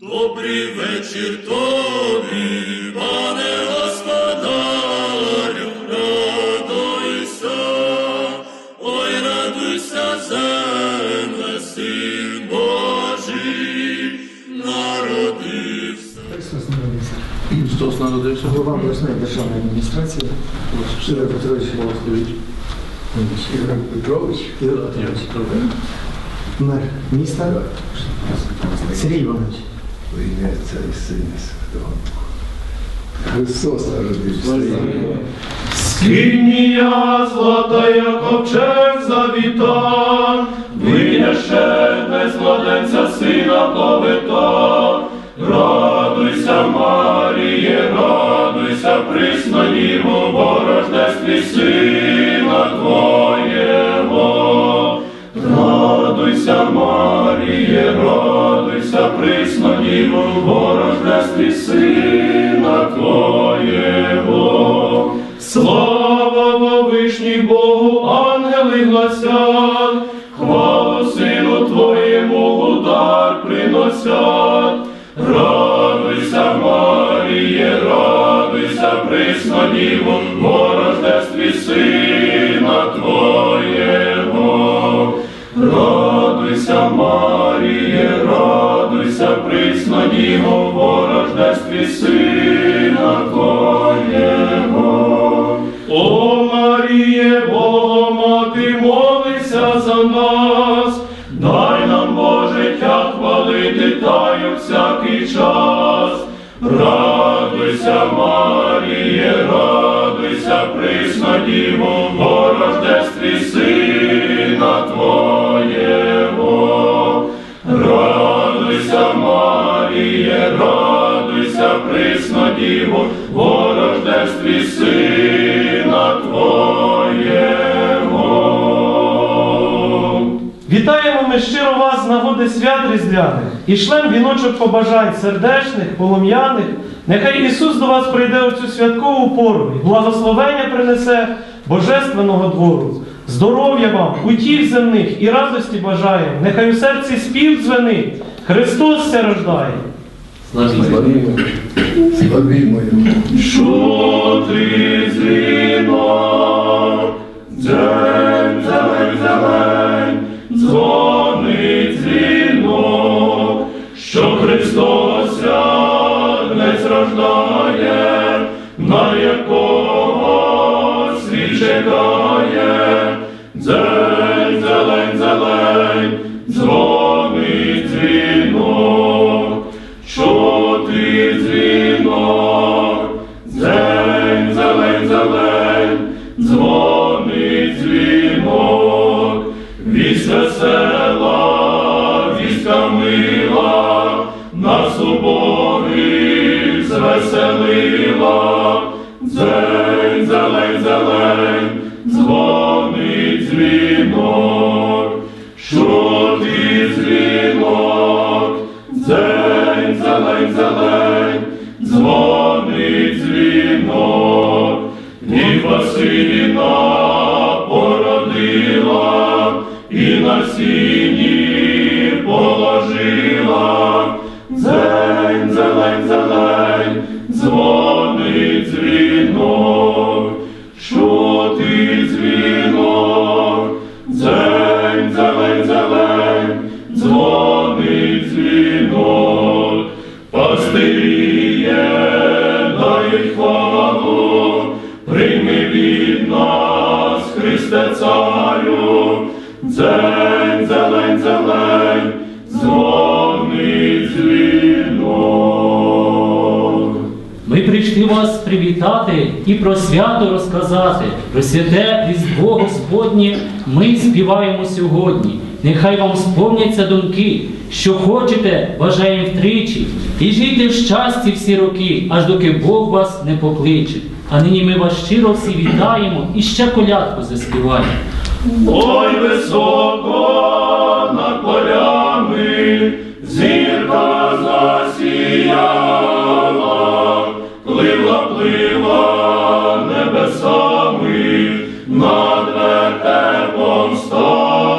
Добрий вечір тобі, пане господарю, радуйся, ой, радуйся, земле, син Божий, народився. Христос народився. Христос народився. Голова обласної державної адміністрації Ігор Петрович Ігор Петрович. Ігор Петрович. Мер міста Сергій Іванович. Во ім'я Отця і Сина Святого Духа. Христос народився. Скиния злата, як ковчег завіта, виняше без младенця сина повита. Радуйся, Маріє, радуйся, присно ніву, бо рождестві рождестві сина Твоєго. Слава во вишній Богу, ангели гласять, хвалу сину Твоєму удар приносять. Радуйся, Маріє, радуйся, присно діву, рождестві сина Твоєго. Радуйся, Маріє, радуйся, присно діво, присно діво, во рождестві сина Твоєго. Радуйся, Маріє, радуйся, присно діво, во рождестві сина Твоєго. Вітаємо ми щиро вас з нагоди свят різдвяних і шлем віночок побажань сердечних, полум'яних. Нехай Ісус до вас прийде у цю святкову пору і благословення принесе Божественного двору. Здоров'я вам, утіх земних і радості бажає. Нехай у серці спів дзвенить. Христос ся рождає. Славімо. Славімо Що ти дзвінок, чекає, дзень, зелень, зелень, дзвонить дзвінок, і на сіні Дзень, зелень, зелень, дзвонить дзвінок. Ми прийшли вас привітати і про свято розказати. Про святе Різдво Господнє ми співаємо сьогодні. Нехай вам сповняться думки, що хочете, бажаємо втричі, і жийте в щасті всі роки, аж доки Бог вас не покличе. А нині ми вас щиро всі вітаємо і ще колядку заспіваємо. Ой, високо над полями зірка засіяла, пливла, плила небесами, над вертепом стала,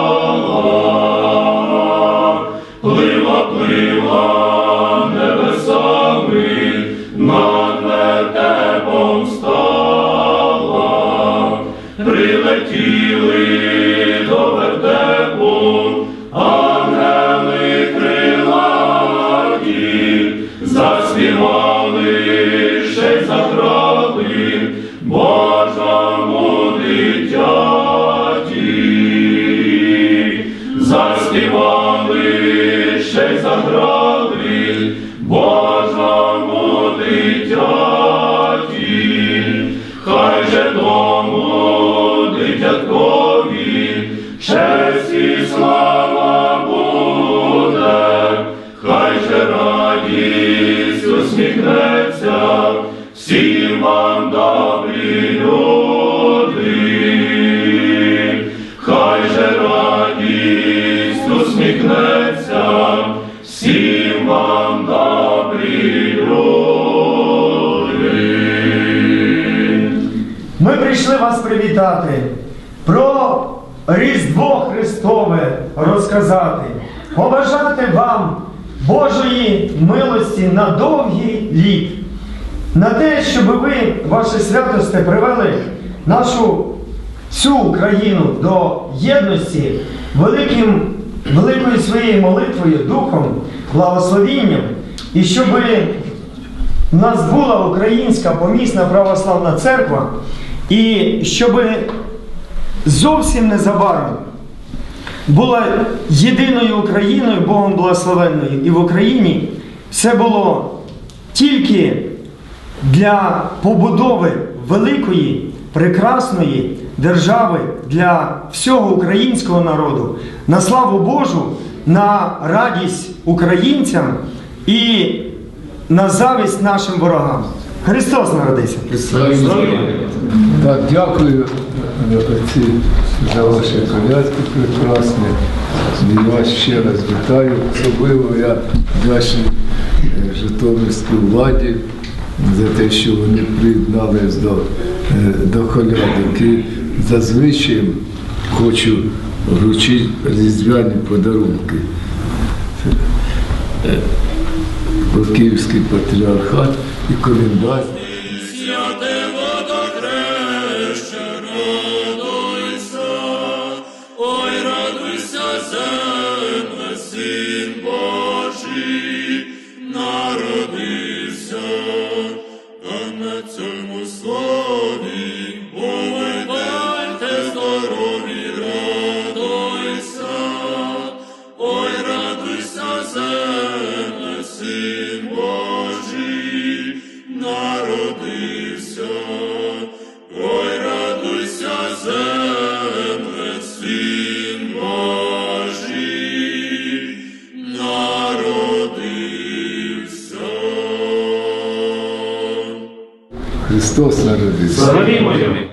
плила, плила небесами, над вертепом стала, прилетіла. Хай же радість усміхнеться всім вам добрі люди, хай же радість усміхнеться всім вам добрі люди. Ми прийшли вас привітати, про Різдво Христове розказати, побажати вам Божої милості на довгий літ, на те, щоб ви, ваше святосте, привели нашу всю Україну до єдності великим, великою своєю молитвою, духом, благословінням, і щоб у нас була українська помісна православна церква, і щоб зовсім незабаром була єдиною Україною, Богом благословенною, і в Україні все було тільки для побудови великої, прекрасної держави для всього українського народу, на славу Божу, на радість українцям і на завість нашим ворогам. Христос народився. Так, дякую отці за ваші колядки прекрасні. І вас ще раз вітаю. Особливо я вдячний е, Житомирській владі за те, що вони приєднались до, е, до колядок. І зазвичай хочу вручити різдвяні подарунки. Е, Київський патріархат і колендар. Христос народився. Славімо його!